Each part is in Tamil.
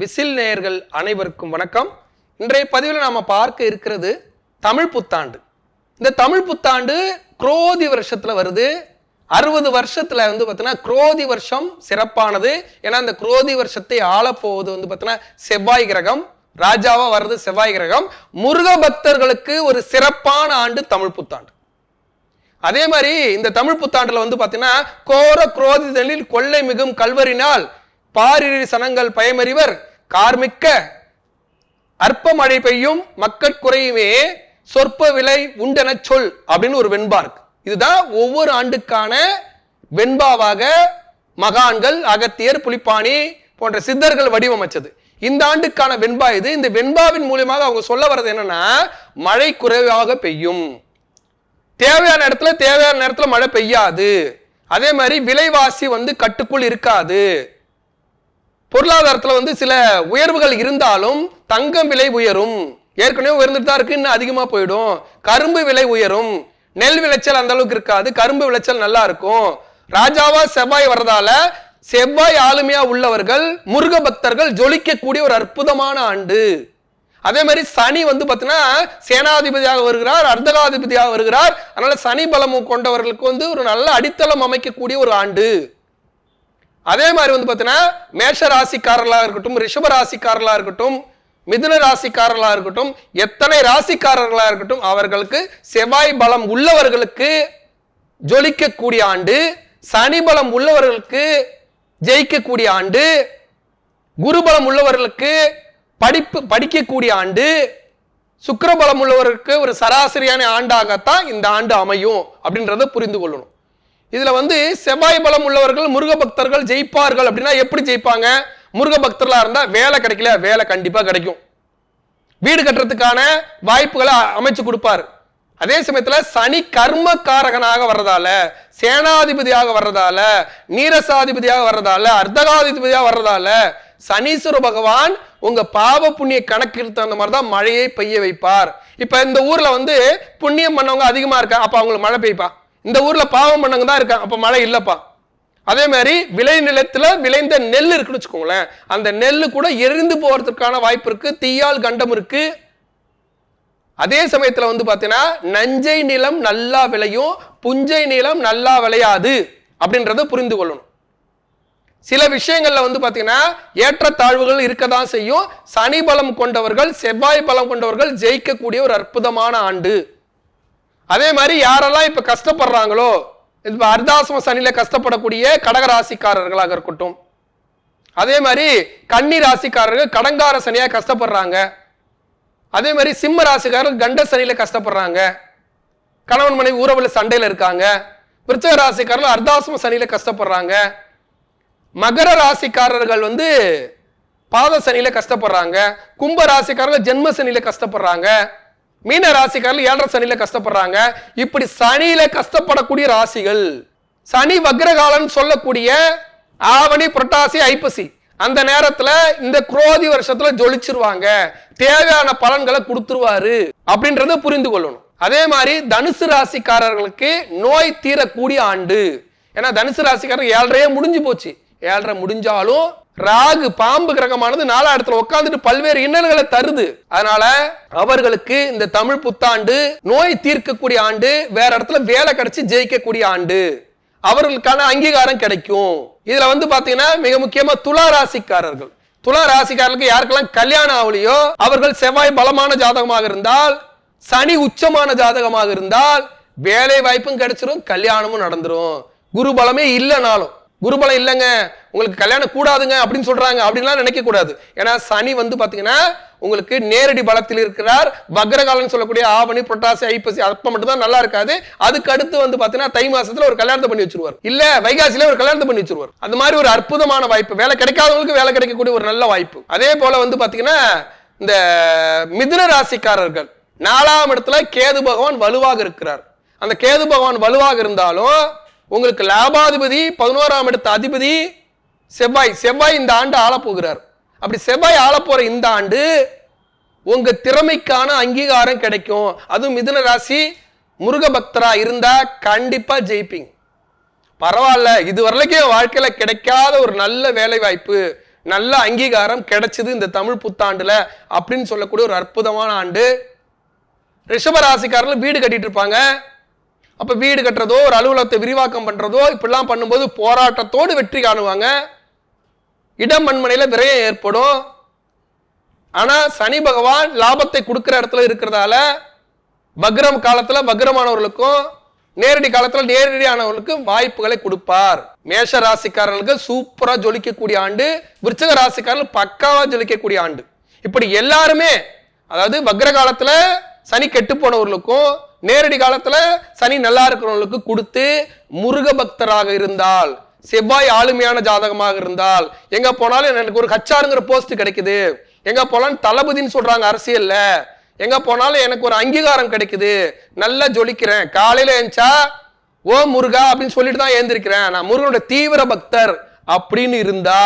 விசில் நேயர்கள் அனைவருக்கும் வணக்கம். இன்றைய பதிவில் நாம் பார்க்க இருக்கிறது தமிழ் புத்தாண்டு. இந்த தமிழ் புத்தாண்டு குரோதி வருஷத்தில் வருது. அறுபது வருஷத்தில் வந்து பார்த்தீங்கன்னா குரோதி வருஷம் சிறப்பானது. ஏன்னா இந்த குரோதி வருஷத்தை ஆளப்போவது வந்து பார்த்தீங்கன்னா செவ்வாய் கிரகம் ராஜாவாக வர்றது செவ்வாய் கிரகம். முருக பக்தர்களுக்கு ஒரு சிறப்பான ஆண்டு தமிழ் புத்தாண்டு. அதே மாதிரி இந்த தமிழ் புத்தாண்டில் வந்து பார்த்தீங்கன்னா கோர குரோதிதனில் கொள்ளை மிகும் கல்வரினால் பாரிரி சனங்கள் பயமறிவர். கார்மிக்க அற்ப மழை பெய்யும் மக்கட்குறையுமே சொற்ப விலை உண்டென சொல் அப்படின்னு ஒரு வெண்பா இருக்கு. இதுதான் ஒவ்வொரு ஆண்டுக்கான வெண்பாவாக மகான்கள் அகத்தியர் புலிப்பாணி போன்ற சித்தர்கள் வடிவமைச்சது. இந்த ஆண்டுக்கான வெண்பா இது. இந்த வெண்பாவின் மூலியமாக அவங்க சொல்ல வர்றது என்னன்னா மழை குறைவாக பெய்யும். தேவையான இடத்துல தேவையான நேரத்தில் மழை பெய்யாது. அதே மாதிரி விலைவாசி வந்து கட்டுக்குள் இருக்காது. பொருளாதாரத்தில் வந்து சில உயர்வுகள் இருந்தாலும் தங்கம் விலை உயரும். ஏற்கனவே உயர்ந்துட்டு தான் இருக்கு இன்னும் அதிகமாக போயிடும். கரும்பு விலை உயரும். நெல் விளைச்சல் அந்த அளவுக்கு இருக்காது. கரும்பு விளைச்சல் நல்லா இருக்கும். ராஜாவா செவ்வாய் வர்றதால செவ்வாய் ஆளுமையா உள்ளவர்கள் முருக பக்தர்கள் ஜொலிக்கக்கூடிய ஒரு அற்புதமான ஆண்டு. அதே மாதிரி சனி வந்து பார்த்தீங்கன்னா சேனாதிபதியாக வருகிறார் அர்த்தகாதிபதியாக வருகிறார். அதனால சனி பலமும் கொண்டவர்களுக்கு வந்து ஒரு நல்ல அடித்தளம் அமைக்கக்கூடிய ஒரு ஆண்டு. அதே மாதிரி வந்து பார்த்தீங்கன்னா மேஷ ராசிக்காரர்களாக இருக்கட்டும் ரிஷப ராசிக்காரர்களாக இருக்கட்டும் மிதுன ராசிக்காரர்களாக இருக்கட்டும் எத்தனை ராசிக்காரர்களாக இருக்கட்டும் அவர்களுக்கு செவ்வாய் பலம் உள்ளவர்களுக்கு ஜொலிக்கக்கூடிய ஆண்டு சனி பலம் உள்ளவர்களுக்கு ஜெயிக்கக்கூடிய ஆண்டு குருபலம் உள்ளவர்களுக்கு படிப்பு படிக்கக்கூடிய ஆண்டு சுக்கரபலம் உள்ளவருக்கு ஒரு சராசரியான ஆண்டாகத்தான் இந்த ஆண்டு அமையும் அப்படின்றத புரிந்து கொள்ளணும். இதுல வந்து செவ்வாய் பலம் உள்ளவர்கள் முருக பக்தர்கள் ஜெயிப்பார்கள் அப்படின்னா எப்படி ஜெயிப்பாங்க? முருக பக்தர்களா இருந்தா வேலை கிடைக்கல வேலை கண்டிப்பா கிடைக்கும். வீடு கட்டுறதுக்கான வாய்ப்புகளை அமைச்சு கொடுப்பார். அதே சமயத்துல சனி கர்மக்காரகனாக வர்றதால சேனாதிபதியாக வர்றதால நீரசாதிபதியாக வர்றதால அர்த்தகாதிபதியாக வர்றதால சனீஸ்வர பகவான் உங்க பாவ புண்ணிய கணக்கிற்கு தகுந்த மாதிரி தான் மழையை பெய்ய வைப்பார். இப்ப இந்த ஊர்ல வந்து புண்ணியம் பண்ணவங்க அதிகமா இருக்கா? அப்ப அவங்களுக்கு மழை பெய்ப்பா இந்த ஊர்ல பாவம் பண்ணவங்க தான் இருக்கான் அப்ப மழை இல்லப்பா. அதே மாதிரி விளை நிலத்துல விளைந்த நெல் இருக்குன்னு வச்சுக்கோங்களேன். அந்த நெல் கூட எரிந்து போறதுக்கான வாய்ப்பு இருக்கு. தீயால் கண்டம் இருக்கு. அதே சமயத்துல வந்து பாத்தீங்கன்னா நஞ்சை நிலம் நல்லா விளையும் புஞ்சை நிலம் நல்லா விளையாது அப்படின்றத புரிந்து கொள்ளணும். சில விஷயங்கள்ல வந்து பாத்தீங்கன்னா ஏற்றத்தாழ்வுகள் இருக்க தான் செய்யும். சனி பலம் கொண்டவர்கள் செவ்வாய் பலம் கொண்டவர்கள் ஜெயிக்கக்கூடிய ஒரு அற்புதமான ஆண்டு. அதே மாதிரி யாரெல்லாம் இப்ப கஷ்டப்படுறாங்களோ இப்ப அர்தாசம சனியில கஷ்டப்படக்கூடிய கடகராசிக்காரர்களாக இருக்கட்டும். அதே மாதிரி கன்னி ராசிக்காரர்கள் கடங்கார சனியா கஷ்டப்படுறாங்க. அதே மாதிரி சிம்ம ராசிக்காரர்கள் கண்ட சனியில கஷ்டப்படுறாங்க. கணவன் மனைவி உறவுல சண்டையில இருக்காங்க. விருச்சக ராசிக்காரர்கள் அர்தாசம சனியில கஷ்டப்படுறாங்க. மகர ராசிக்காரர்கள் வந்து பாத சனியில கஷ்டப்படுறாங்க. கும்ப ராசிக்காரர்கள் ஜென்ம சனியில கஷ்டப்படுறாங்க. மீன ராசிக்காரர்கள் ஏழரை சனியில கஷ்டப்படுறாங்க. இப்படி சனியில கஷ்டப்படக்கூடிய ராசிகள் சனி வக்ரகாலன் சொல்லக்கூடிய ஆவணி புரட்டாசி ஐப்பசி அந்த நேரத்துல இந்த குரோதி வருஷத்துல ஜொலிச்சிருவாங்க. தேவையான பலன்களை கொடுத்துருவாரு அப்படின்றத புரிந்து கொள்ளணும். அதே மாதிரி தனுசு ராசிக்காரர்களுக்கு நோய் தீரக்கூடிய ஆண்டு. ஏன்னா தனுசு ராசிக்காரர் ஏழரையே முடிஞ்சு போச்சு. ஏழரை முடிஞ்சாலும் ராகு பாம்பு கிரகமானது நாலா இடத்துல உட்காந்துட்டு பல்வேறு இன்னல்களை தருது. அதனால அவர்களுக்கு இந்த தமிழ் புத்தாண்டு நோய் தீர்க்கக்கூடிய ஆண்டு வேற இடத்துல வேலை கிடைச்சி ஜெயிக்கக்கூடிய ஆண்டு. அவர்களுக்கான அங்கீகாரம் கிடைக்கும். இதுல வந்து பாத்தீங்கன்னா மிக முக்கியமா துலா ராசிக்காரர்கள். துலா ராசிக்காரர்களுக்கு யாருக்கெல்லாம் கல்யாணம் ஆகலையோ அவர்கள் செவ்வாய் பலமான ஜாதகமாக இருந்தால் சனி உச்சமான ஜாதகமாக இருந்தால் வேலை வாய்ப்பும் கிடைச்சிரும் கல்யாணமும் நடந்துரும். குரு பலமே இல்லைனாலும். குருபலம் இல்லைங்க. உங்களுக்கு கல்யாணம் கூடாதுங்க அப்படின்னு சொல்றாங்க. அப்படின்லாம் நினைக்க கூடாது ஏன்னா சனி வந்து பாத்தீங்கன்னா உங்களுக்கு நேரடி பலத்தில் இருக்கிறார். வக்ரகாலன்னு சொல்லக்கூடிய ஆவணி புரட்டாசி ஐப்பசி அப்ப மட்டும் தான் நல்லா இருக்காது. அதுக்கு அடுத்து வந்து பாத்தீங்கன்னா தை மாசத்துல ஒரு கல்யாணத்தை பண்ணி வச்சிருவார். இல்ல வைகாசில ஒரு கல்யாணத்தை பண்ணி வச்சிருவார். அந்த மாதிரி ஒரு அற்புதமான வாய்ப்பு. வேலை கிடைக்காதவங்களுக்கு வேலை கிடைக்கக்கூடிய ஒரு நல்ல வாய்ப்பு. அதே போல வந்து பாத்தீங்கன்னா இந்த மிதுன ராசிக்காரர்கள் நாலாம் இடத்துல கேது பகவான் வலுவாக இருக்கிறார். அந்த கேது பகவான் வலுவாக இருந்தாலும் உங்களுக்கு லாபாதிபதி பதினோராம் இடத்த அதிபதி செவ்வாய். செவ்வாய் இந்த ஆண்டு ஆள போகிறார் அப்படி செவ்வாய் ஆள போற இந்த ஆண்டு உங்க திறமைக்கான அங்கீகாரம் கிடைக்கும். அதுவும் மிதுன ராசி முருக பக்தரா இருந்தா கண்டிப்பா ஜெயிப்பீங்க. பரவாயில்ல இது வரலைக்கும் வாழ்க்கையில கிடைக்காத ஒரு நல்ல வேலை வாய்ப்பு நல்ல அங்கீகாரம் கிடைச்சது இந்த தமிழ் புத்தாண்டுல அப்படின்னு சொல்லக்கூடிய ஒரு அற்புதமான ஆண்டு. ரிஷபராசிக்காரர்கள் வீடு கட்டிட்டு இருப்பாங்க. அப்போ வீடு கட்டுறதோ ஒரு அலுவலகத்தை விரிவாக்கம் பண்ணுறதோ இப்படிலாம் பண்ணும்போது போராட்டத்தோடு வெற்றி காணுவாங்க. இடம் மண்மனையில் விரயம் ஏற்படும். ஆனால் சனி பகவான் லாபத்தை கொடுக்குற இடத்துல இருக்கிறதால வக்ரம் காலத்தில் வக்ரமானவர்களுக்கும் நேரடி காலத்தில் நேரடியானவர்களுக்கு வாய்ப்புகளை கொடுப்பார். மேஷ ராசிக்காரர்களுக்கு சூப்பராக ஜொலிக்கக்கூடிய ஆண்டு விருச்சக ராசிக்காரர்கள் பக்காவாக ஜொலிக்கக்கூடிய ஆண்டு. இப்படி எல்லாருமே அதாவது வக்ர காலத்தில் சனி கெட்டு போனவர்களுக்கும் நேரடி காலத்துல சனி நல்லா இருக்கிறவங்களுக்கு கொடுத்து முருக பக்தராக இருந்தால் செவ்வாய் ஆளுமையான ஜாதகமாக இருந்தால் எங்க போனாலும் எனக்கு ஒரு ஹச்சாருங்கிற போஸ்ட் கிடைக்குது. எங்க போனாலும் தளபதின்னு சொல்றாங்க அரசியல்ல. எங்க போனாலும் எனக்கு ஒரு அங்கீகாரம் கிடைக்குது. நல்லா ஜொலிக்கிறேன். காலையில எழுந்தா ஓ முருகா அப்படின்னு சொல்லிட்டு தான் எழுந்திருக்கிறேன் நான் முருகனோட தீவிர பக்தர் அப்படின்னு இருந்தா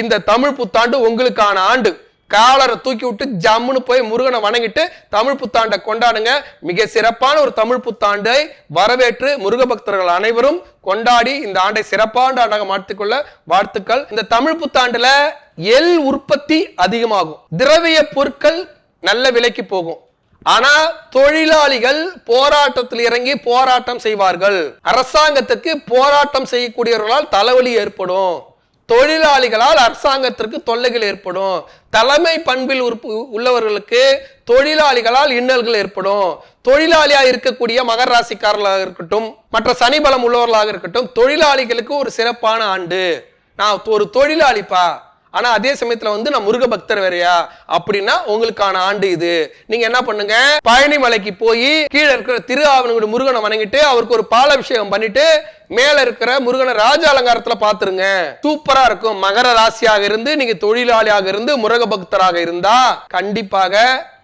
இந்த தமிழ் புத்தாண்டு உங்களுக்கான ஆண்டு. காலரை தூக்கி விட்டு ஜம்முன்னு போய் முருகனை வணங்கிட்டு தமிழ் புத்தாண்டை கொண்டாடுங்க. மிக சிறப்பான ஒரு தமிழ் புத்தாண்டை வரவேற்று முருக பக்தர்கள் அனைவரும் கொண்டாடி இந்த ஆண்டை சிறப்பான ஆண்டாக மாற்றிக்கொள்ள வாழ்த்துக்கள். இந்த தமிழ் புத்தாண்டுல எல் உற்பத்தி அதிகமாகும். திரவிய பொருட்கள் நல்ல விலைக்கு போகும். ஆனா தொழிலாளிகள் போராட்டத்தில் இறங்கி போராட்டம் செய்வார்கள். அரசாங்கத்துக்கு போராட்டம் செய்யக்கூடியவர்களால் தலைவலி ஏற்படும். தொழிலாளிகளால் அரசாங்கத்திற்கு தொல்லைகள் ஏற்படும். தலைமை பண்பில் உறுப்பு உள்ளவர்களுக்கு தொழிலாளிகளால் இன்னல்கள் ஏற்படும். தொழிலாளியாக இருக்கக்கூடிய மகர ராசிக்காரர்களாக இருக்கட்டும் மற்ற சனி பலம் உள்ளவர்களாக இருக்கட்டும் தொழிலாளிகளுக்கு ஒரு சிறப்பான ஆண்டு. நான் ஒரு தொழிலாளிப்பா. ஆனா அதே சமயத்துல வந்து நான் முருக பக்தர் வேறையா? அப்படின்னா உங்களுக்கான ஆண்டு இது. நீங்க என்ன பண்ணுங்க? பழனி மலைக்கு போய் கீழே இருக்கிற திரு ஆவணங்குடி முருகனை வணங்கிட்டு அவருக்கு ஒரு பாலாபிஷேகம் பண்ணிட்டு மேல இருக்கிற முருகனை ராஜ அலங்காரத்துல பாத்துருங்க சூப்பரா இருக்கும். மகர ராசியாக இருந்து நீங்க தொழிலாளியாக இருந்து முருக பக்தராக இருந்தா கண்டிப்பாக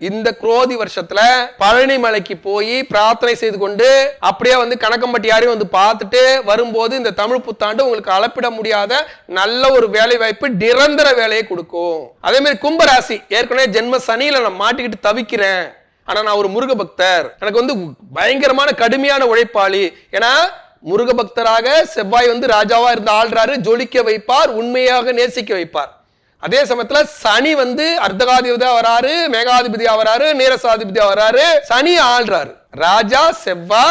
இந்த குரோதி வருஷத்துல பழனி மலைக்கு போய் பிரார்த்தனை செய்து கொண்டு அப்படியே வந்து கணக்கம்பட்டி யாரையும் வந்து பார்த்துட்டு வரும்போது இந்த தமிழ் புத்தாண்டு உங்களுக்கு அளப்பிட முடியாத நல்ல ஒரு வேலை வாய்ப்பு நிரந்தர வேலையை கொடுக்கும். அதே மாதிரி கும்பராசி ஏற்கனவே ஜென்ம சனியில நான் மாட்டிக்கிட்டு தவிக்கிறேன். ஆனா நான் ஒரு முருக பக்தர். எனக்கு வந்து பயங்கரமான கடுமையான உழைப்பாளி. ஏன்னா முருக பக்தராக செவ்வாய் வந்து ராஜாவா இருந்து ஆள்றாரு. ஜொலிக்க வைப்பார் உண்மையாக நேசிக்க வைப்பார். அதே சமயத்துல சனி வந்து அர்த்தகாதிபதியா வராரு மேகாதிபதியா வராரு நீரசாதிபதியா வராரு. சனி ஆள்றாரு. ராஜா செவ்வா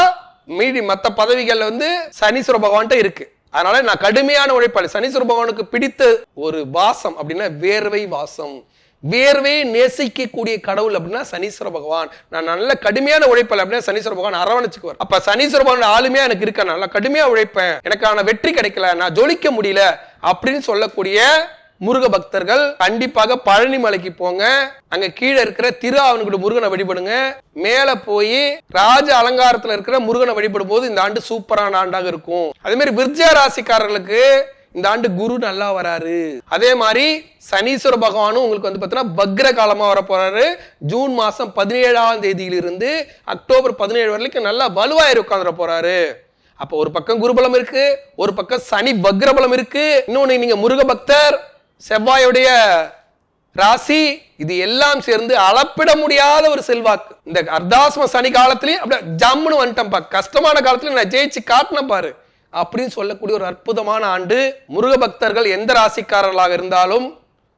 மீதி மத்த பதவிகள்ல வந்து சனீஸ்வர பகவான்கிட்ட இருக்கு. அதனால நான் கடுமையான உழைப்பாளி. சனீஸ்வர பகவானுக்கு பிடித்த ஒரு வாசம் அப்படின்னா வேர்வை வாசம். வேர்வையை நேசிக்கக்கூடிய கடவுள் அப்படின்னா சனீஸ்வர பகவான். நான் நல்ல கடுமையான உழைப்பல அப்படின்னா சனீஸ்வர பகவான் அரவணைச்சுக்குவார். அப்ப சனீஸ்வர பகவான் ஆளுமையா எனக்கு இருக்க? நல்லா கடுமையா உழைப்பேன். எனக்கான வெற்றி கிடைக்கல. நான் ஜொலிக்க முடியல அப்படின்னு சொல்லக்கூடிய முருக பக்தர்கள் கண்டிப்பாக பழனி மலைக்கு போங்க. அங்க கீழே இருக்கிற திரு அவனுக்கு முருகனை வழிபடுங்க. மேல போய் ராஜ அலங்காரத்துல இருக்கிற முருகனை வழிபடும் போது இந்த ஆண்டு சூப்பரான ஆண்டாக இருக்கும். அதே மாதிரி விருஜா ராசிக்காரர்களுக்கு இந்த ஆண்டு குரு நல்லா வராரு. அதே மாதிரி சனீஸ்வர பகவானும் உங்களுக்கு வந்து பார்த்தீங்கன்னா பக்ர காலமா வர போறாரு ஜூன் மாசம் பதினேழாம் தேதியிலிருந்து அக்டோபர் பதினேழு வரைக்கும் நல்லா வலுவாயிரு உட்காந்துட போறாரு. அப்போ ஒரு பக்கம் குருபலம் இருக்கு ஒரு பக்கம் சனி பக்ரபலம் இருக்கு. இன்னொன்னு நீங்க முருக பக்தர் செவ்வாயுடைய ராசி இது எல்லாம் சேர்ந்து அளப்பிட முடியாத ஒரு செல்வாக்கு. இந்த அர்த்தாசம சனி காலத்திலயும் அப்படியே ஜம்முன்னு வந்துட்டேன்ப்பா. கஷ்டமான காலத்துல நான் ஜெயிச்சு காட்டினேன் பாரு. அப்படின்னு சொல்லக்கூடிய ஒரு அற்புதமான ஆண்டு. முருக பக்தர்கள் எந்த ராசிக்காரர்களாக இருந்தாலும்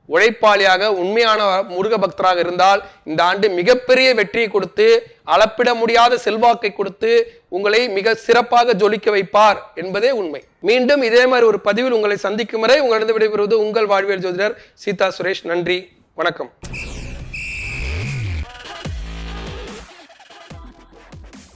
உழைப்பாளியாக உண்மையான முருக பக்தராக இருந்தால் இந்த ஆண்டு மிகப்பெரிய வெற்றியை கொடுத்து அளப்பிட முடியாத செல்வாக்கை கொடுத்து உங்களை மிக சிறப்பாக ஜொலிக்க வைப்பார் என்பதே உண்மை. மீண்டும் இதே மாதிரி ஒரு பதிவில் உங்களை சந்திக்கும் வரை உங்களிடம் விடைபெறுவது உங்கள் வாழ்வியல் ஜோதிடர் சீதா சுரேஷ். நன்றி. வணக்கம்.